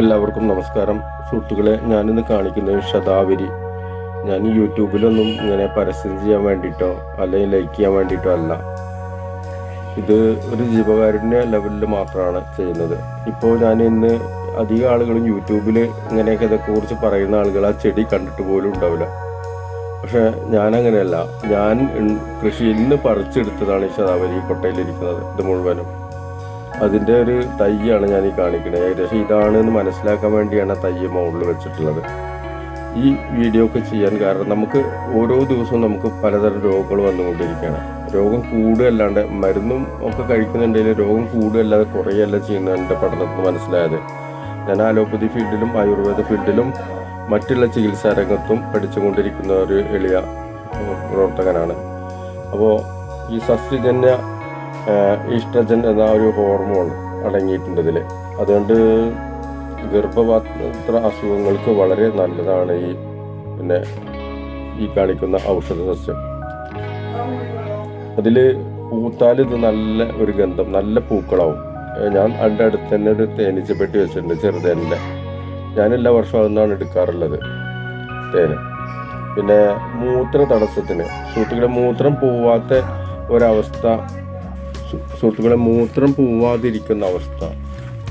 എല്ലാവർക്കും നമസ്കാരം. സുഹൃത്തുക്കളെ ഞാനിന്ന് കാണിക്കുന്നത് ശതാവരി ഞാൻ യൂട്യൂബിലൊന്നും ഇങ്ങനെ പരസ്യം ചെയ്യാൻ വേണ്ടിയിട്ടോ അല്ലെങ്കിൽ ലൈക്ക് ചെയ്യാൻ വേണ്ടിയിട്ടോ അല്ല. ഇത് ഒരു ജീവകാരുണ്യ ലെവലിൽ മാത്രമാണ് ചെയ്യുന്നത്. ഇപ്പോൾ ഞാൻ ഇന്ന് അധികം ആളുകളും യൂട്യൂബിൽ ഇങ്ങനെയൊക്കെ ഇതൊക്കെ കുറിച്ച് പറയുന്ന ആളുകൾ ആ ചെടി കണ്ടിട്ട് പോലും ഉണ്ടാവില്ല. പക്ഷെ ഞാനങ്ങനെയല്ല ഞാൻ കൃഷി ഇന്ന് പറിച്ചെടുത്തതാണ് ഈ ശതാവരി കൊട്ടയിലിരിക്കുന്നത് ഇത് മുഴുവനും. അതിന്റെ ഒരു തയ്യാണ് ഞാൻ ഈ കാണിക്കുന്നത് ഏകദേശം ഇതാണ് എന്ന് മനസ്സിലാക്കാൻ വേണ്ടിയാണ് തയ്യ മുകളിൽ വെച്ചിട്ടുള്ളത്. ഈ വീഡിയോ ഒക്കെ ചെയ്യാൻ കാരണം നമുക്ക് ഓരോ ദിവസവും നമുക്ക് പലതരം രോഗങ്ങൾ വന്നുകൊണ്ടിരിക്കുകയാണ്. രോഗം കൂടുകയല്ലാണ്ട് മരുന്നും ഒക്കെ കഴിക്കുന്നുണ്ടെങ്കിൽ രോഗം കൂടുകയല്ലാതെ കുറയല്ല ചെയ്യുന്ന എന്റെ പഠനത്തിൽ മനസ്സിലായത്. ഞാൻ അലോപ്പതി ഫീൽഡിലും ആയുർവേദ ഫീൽഡിലും മറ്റുള്ള ചികിത്സാ രംഗത്തും പഠിച്ചുകൊണ്ടിരിക്കുന്ന ഒരു എളിയ പ്രവർത്തകനാണ്. അപ്പോൾ ഈ സസ്യജന്യ ഈസ്ട്രജൻ എന്ന ഒരു ഹോർമോൺ അടങ്ങിയിട്ടുണ്ട് ഇതിൽ അതുകൊണ്ട് ഗർഭപാത്ര അസുഖങ്ങൾക്ക് വളരെ നല്ലതാണ് ഈ പിന്നെ ഈ കാണിക്കുന്ന ഔഷധ സസ്യം. അതിൽ പൂത്താൽ ഇത് നല്ല ഒരു ഗന്ധം നല്ല പൂക്കളാവും. ഞാൻ അതിന്റെ അടുത്ത് തന്നെ ഒരു തേനീച്ചപ്പെട്ടി വെച്ചിട്ടുണ്ട് ചെറുതേനിന്റെ ഞാൻ എല്ലാ വർഷവും അതൊന്നാണ് എടുക്കാറുള്ളത് തേന്. പിന്നെ മൂത്ര തടസ്സത്തിന് സുഹൃത്തുക്കളുടെ മൂത്രം പോവാത്ത ഒരവസ്ഥ സുഹൃത്തുക്കളെ മൂത്രം പോവാതിരിക്കുന്ന അവസ്ഥ.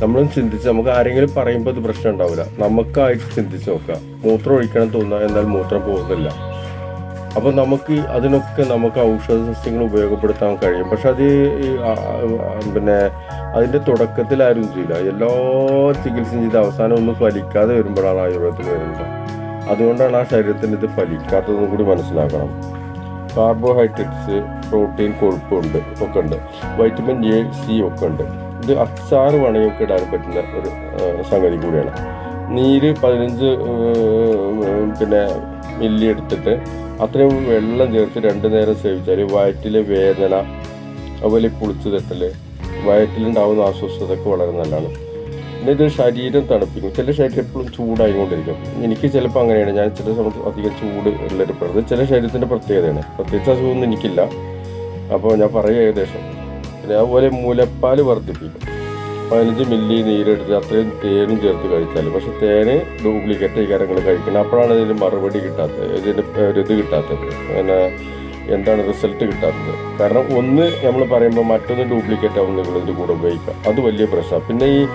നമ്മളും ചിന്തിച്ച് നമുക്ക് ആരെങ്കിലും പറയുമ്പോൾ അത് പ്രശ്നം ഉണ്ടാവില്ല. നമുക്കായിട്ട് ചിന്തിച്ച് നോക്കുക. മൂത്രം ഒഴിക്കണം തോന്നുക എന്നാൽ മൂത്രം പോകുന്നില്ല. അപ്പോൾ നമുക്ക് അതിനൊക്കെ നമുക്ക് ഔഷധ സസ്യങ്ങൾ ഉപയോഗപ്പെടുത്താൻ കഴിയും. പക്ഷെ അത് പിന്നെ അതിന്റെ തുടക്കത്തിൽ ആരും ചെയ്യില്ല. എല്ലാ ചികിത്സയും ചെയ്ത് അവസാനം ഒന്നും ഫലിക്കാതെ വരുമ്പോഴാണ് ആയുർവേദത്തിൽ വരുന്നത്. അതുകൊണ്ടാണ് ആ ശരീരത്തിന് ഇത് ഫലിക്കാത്തതെന്നും കൂടി മനസ്സിലാക്കണം. കാർബോഹൈഡ്രേറ്റ്സ് പ്രോട്ടീൻ കൊഴുപ്പുണ്ട് ഒക്കെ ഉണ്ട്. വൈറ്റമിൻ എ സി ഒക്കെ ഉണ്ട്. ഇത് അച്ചാറ് വേണമെങ്കിൽ ഇടാൻ പറ്റുന്ന ഒരു സംഗതി കൂടിയാണ്. നീര് പതിനഞ്ച് പിന്നെ മില്ലി എടുത്തിട്ട് അത്രയും വെള്ളം ചേർത്ത് രണ്ട് നേരം സേവിച്ചാൽ വയറ്റിലെ വേദന അതുപോലെ പുളിച്ചു തട്ടൽ വയറ്റിലുണ്ടാവുന്ന അസ്വസ്ഥതയൊക്കെ വളരെ നല്ലതാണ്. പിന്നെ ഇത് ശരീരം തണുപ്പിക്കും. ചില ശരീരം എപ്പോഴും ചൂടായിക്കൊണ്ടിരിക്കും എനിക്ക് ചിലപ്പോൾ അങ്ങനെയാണ്. ഞാൻ ചില സമയത്ത് അധികം ചൂട് ഉള്ളൊരു പ്രകൃതി. ചില ശരീരത്തിന്റെ പ്രത്യേകതയാണ്. പ്രത്യേകിച്ച് അസുഖമൊന്നും എനിക്കില്ല. അപ്പോൾ ഞാൻ പറയും ഏകദേശം. പിന്നെ അതുപോലെ മുലപ്പാൽ വർദ്ധിപ്പിക്കും. പതിനഞ്ച് മില്ലി നീരെടുത്ത് അത്രയും തേനും ചേർത്ത് കഴിച്ചാൽ പക്ഷെ തേന് ഡ്യൂപ്ലിക്കേറ്റ് കാര്യങ്ങൾ കഴിക്കണം അപ്പോഴാണ് ഇതിന് മറുപടി കിട്ടാത്തത്. ഇതിന്റെ ഒരു ഇത് കിട്ടാത്തത്. പിന്നെ എന്താണ് റിസൾട്ട് കിട്ടാത്തത്? കാരണം ഒന്ന് നമ്മൾ പറയുമ്പോൾ മറ്റൊന്ന് ഡ്യൂപ്ലിക്കേറ്റ് ആവും നിങ്ങൾ ഇതിന്റെ കൂടെ ഉപയോഗിക്കുക. അത് വലിയ പ്രശ്നമാണ്. പിന്നെ ഈ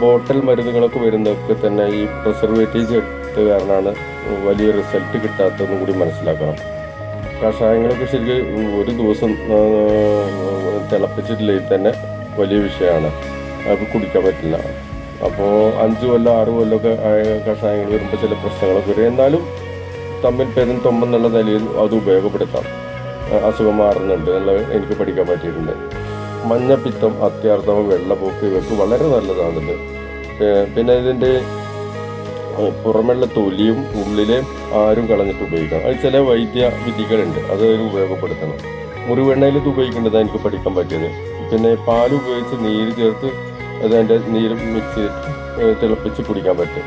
ബോട്ടൽ മരുന്നുകളൊക്കെ വരുന്നതൊക്കെ തന്നെ ഈ പ്രിസർവേറ്റീവ് ചേർത്ത് കാരണമാണ് വലിയ റിസൾട്ട് കിട്ടാത്തതെന്ന് കൂടി മനസ്സിലാക്കണം. കഷായങ്ങളൊക്കെ ശരിക്കും ഒരു ദിവസം തിളപ്പിച്ചിട്ടില്ലെങ്കിൽ തന്നെ വലിയ വിഷയമാണ്. അത് കുടിക്കാൻ പറ്റില്ല. അപ്പോൾ അഞ്ച് കൊല്ലം ആറ് കൊല്ലമൊക്കെ കഷായങ്ങൾ വരുമ്പോൾ ചില പ്രശ്നങ്ങളൊക്കെ വരും. എന്നാലും തമ്മിൽ പെരും തൊമ്പെന്നുള്ള നിലയിൽ അത് ഉപയോഗപ്പെടുത്താം. അസുഖം മാറുന്നുണ്ട് എന്നുള്ളത് എനിക്ക് പഠിക്കാൻ പറ്റിയിട്ടുണ്ട്. മഞ്ഞപ്പിത്തം അത്യാർത്തവം വെള്ളപ്പൊക്ക് ഇവർക്ക് വളരെ നല്ലതാണിത്. പിന്നെ ഇതിന്റെ പുറമെയുള്ള തൊലിയും ഉള്ളിലെ ആരും കളഞ്ഞിട്ട് ഉപയോഗിക്കണം. അത് ചില വൈദ്യ വിധികളുണ്ട് അത് ഉപയോഗപ്പെടുത്തണം. മുറിവെണ്ണയിൽ ഇത് ഉപയോഗിക്കേണ്ടതാണ് എനിക്ക് പഠിക്കാൻ പറ്റിയത്. പിന്നെ പാൽ ഉപയോഗിച്ച് നീര് ചേർത്ത് അത് അതിന്റെ നീര് മിക്സ് ഏഹ് തിളപ്പിച്ച് കുടിക്കാൻ പറ്റും.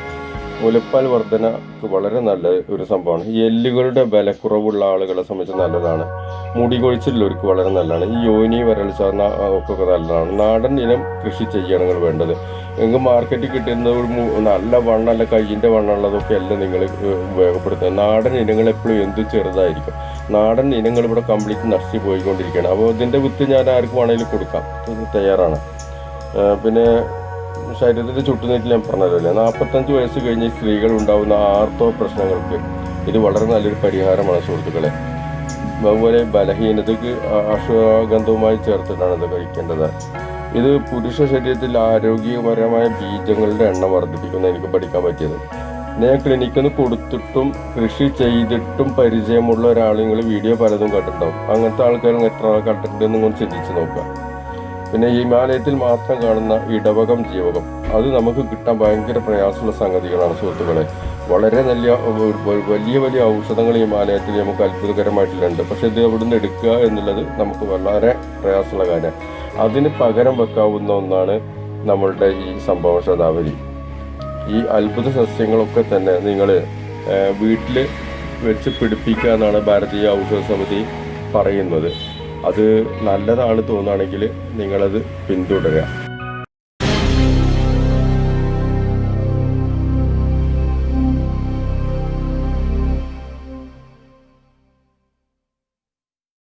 മുലപ്പാൽ വർധനക്ക് വളരെ നല്ല ഒരു സംഭവമാണ്. ഈ എല്ലുകളുടെ ബലക്കുറവുള്ള ആളുകളെ സംബന്ധിച്ച് നല്ലതാണ്. മുടി കൊഴിച്ചിലുള്ളവർക്ക് വളരെ നല്ലതാണ്. ഈ യോനി വരൾച്ച ഒക്കെ നല്ലതാണ്. നാടൻ ഇനം കൃഷി ചെയ്യാണ് നിങ്ങൾ വേണ്ടത്. നിങ്ങൾക്ക് മാർക്കറ്റിൽ കിട്ടുന്ന ഒരു നല്ല വണ്ണല്ല കയ്യിന്റെ വണ്ണമുള്ളതൊക്കെ അല്ല നിങ്ങൾ ഉപയോഗപ്പെടുത്തുക. നാടൻ ഇനങ്ങൾ എപ്പോഴും എന്ത് ചെറുതായിരിക്കും. നാടൻ ഇനങ്ങൾ ഇവിടെ കംപ്ലീറ്റ് നശിച്ചു പോയിക്കൊണ്ടിരിക്കുകയാണ്. അപ്പോൾ ഇതിന്റെ വിത്ത് ഞാൻ ആർക്ക് വേണമെങ്കിലും കൊടുക്കാം. തയ്യാറാണ്. പിന്നെ ശരീരത്തിന്റെ ചുട്ടുനീറ്റിൽ ഞാൻ പറഞ്ഞതല്ലേ? നാൽപ്പത്തഞ്ച് വയസ്സ് കഴിഞ്ഞ് സ്ത്രീകൾ ഉണ്ടാകുന്ന ആർത്തവ പ്രശ്നങ്ങൾക്ക് ഇത് വളരെ നല്ലൊരു പരിഹാരമാണ് സുഹൃത്തുക്കളെ. അതുപോലെ ബലഹീനതയ്ക്ക് അശ്വഗന്ധവുമായി ചേർത്തിട്ടാണ് ഇത് കഴിക്കേണ്ടത്. ഇത് പുരുഷ ശരീരത്തിൽ ആരോഗ്യപരമായ ബീജങ്ങളുടെ എണ്ണം വർദ്ധിപ്പിക്കുന്ന എനിക്ക് പഠിക്കാൻ പറ്റിയത്. ഞാൻ ക്ലിനിക്കിൽ നിന്ന് കൊടുത്തിട്ടും കൃഷി ചെയ്തിട്ടും പരിചയമുള്ള ഒരാൾ വീഡിയോ പലതും കണ്ടിട്ടുണ്ടാവും. അങ്ങനത്തെ ആൾക്കാർ എത്ര ആൾ കണ്ടിട്ടുണ്ടെന്ന് നിങ്ങൾ ചിന്തിച്ച് നോക്കുക. പിന്നെ ഹിമാലയത്തിൽ മാത്രം കാണുന്ന ഇടവകം ജീവകം. അത് നമുക്ക് കിട്ടാൻ ഭയങ്കര പ്രയാസമുള്ള സംഗതികളാണ് സുഹൃത്തുക്കളെ. വളരെ നല്ല വലിയ വലിയ ഔഷധങ്ങൾ ഹിമാലയത്തിൽ നമുക്ക് അത്ഭുതകരമായിട്ടുണ്ട് പക്ഷെ ഇത് അവിടുന്ന് എടുക്കുക എന്നുള്ളത് നമുക്ക് വളരെ പ്രയാസമുള്ള കാര്യം. അതിന് പകരം വെക്കാവുന്ന ഒന്നാണ് നമ്മളുടെ ഈ സംഭവ ശതാവലി. ഈ അത്ഭുത സസ്യങ്ങളൊക്കെ തന്നെ നിങ്ങൾ വീട്ടിൽ വെച്ച് പിടിപ്പിക്കുക എന്നാണ് ഭാരതീയ ഔഷധ സമിതി പറയുന്നത്. അത് നല്ലതാണ് തോന്നുകയാണെങ്കിൽ നിങ്ങളത് പിന്തുടരുക.